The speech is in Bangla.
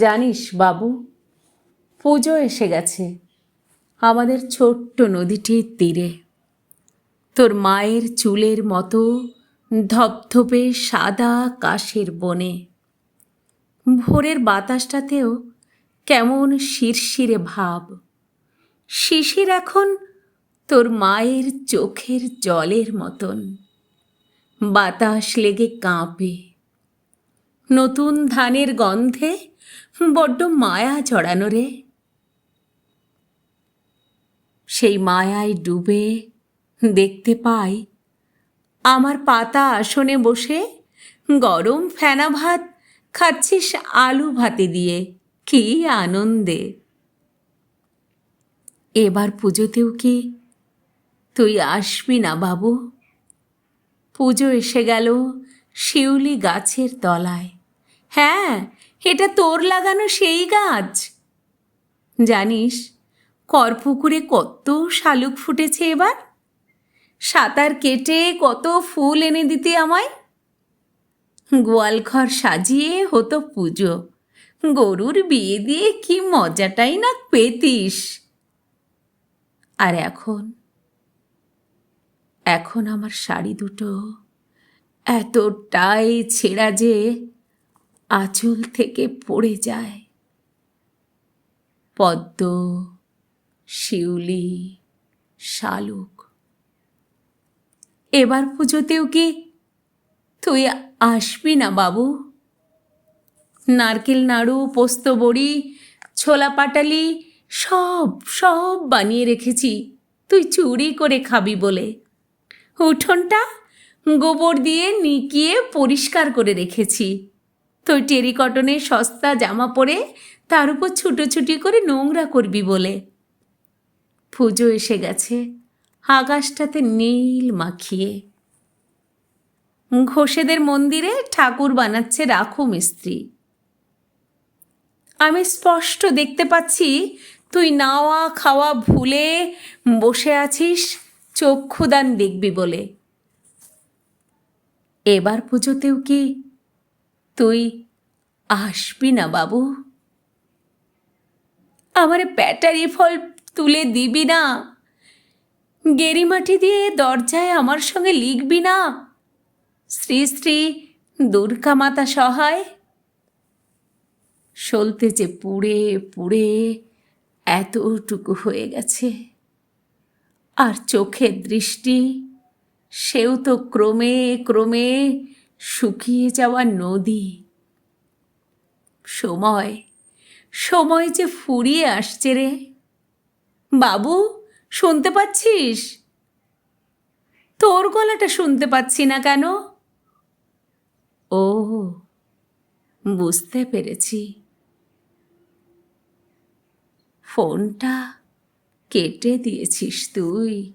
জানিস বাবু, পুজো এসে গেছে। আমাদের ছোট্ট নদীটির তীরে। তোর মায়ের চুলের মতো ধপধপে সাদা কাশের বনে। ভোরের বাতাসটাতেও কেমন শিরশিরে ভাব। শিশির এখন তোর মায়ের চোখের জলের মতন। বাতাস লেগে কাঁপে। নতুন ধানের গন্ধে বড্ড মায়া জড়ানো রে। সেই মায়ায় ডুবে দেখতে পাই আমার পাতা আসনে বসে গরম ফেনা ভাত খাচ্ছিস আলু ভাতে দিয়ে, কি আনন্দে। এবার পুজোতেও কি তুই আসবি না বাবু? পুজো এসে গেল শিউলি গাছের তলায়। হ্যাঁ এটা তোর লাগানো সেই গাছ। জানিস করপুকুরে কত শালুক ফুটেছে এবার? সাঁতার কেটে কত ফুল এনে দিতে আমায়? গোয়ালঘর সাজিয়ে হতো পুজো। গরুর বিয়ে দিয়ে কি মজাটাই না পেতিস। আর এখন? এখন আমার শাড়ি দুটো এতটাই ছেঁড়া যে আঁচল থেকে পড়ে যায়। পদ্ম, শিউলি, শালুক। এবার পুজোতেও কি তুই আসবি না বাবু? নারকেল, নাড়ু, পোস্ত, বড়ি, ছোলা, পাটালি সব সব বানিয়ে রেখেছি। তুই চুরি করে খাবি বলে। উঠোনটা গোবর দিয়ে নিকিয়ে পরিষ্কার করে রেখেছি। তুই টেরিকটনের সস্তা জামা পরে তার উপর ছুটোছুটি করে নোংরা করবি বলে। পুজো এসে গেছে, আকাশটাতে নীল মাখিয়ে। ঘোষেদের মন্দিরে ঠাকুর বানাচ্ছে রাখু মিস্ত্রি। আমি স্পষ্ট দেখতে পাচ্ছি, তুই নাওয়া খাওয়া ভুলে বসে আছিস, চক্ষুদান দেখবি বলে। এবার পুজোতেও কি তুই আসবি না, বাবু। আমার ব্যাটারি ফল তুলে দিবি না। গেরিমাটি দিয়ে দরজায় আমার সঙ্গে লিখবি না। শ্রী শ্রী দুর্গা মাতা সহায়। সলতে যে পুড়ে পুড়ে এতটুকু হয়ে গেছে। আর চোখের দৃষ্টি, সেও তো ক্রমে ক্রমে শুকিয়ে যাওয়া নদী। সময় সময় যে ফুরিয়ে আসছে রে। বাবু, শুনতে পাচ্ছিস? তোর গলাটা শুনতে পাচ্ছি না কেন? ও, বুঝতে পেরেছি। ফোনটা কেটে দিয়েছিস তুই।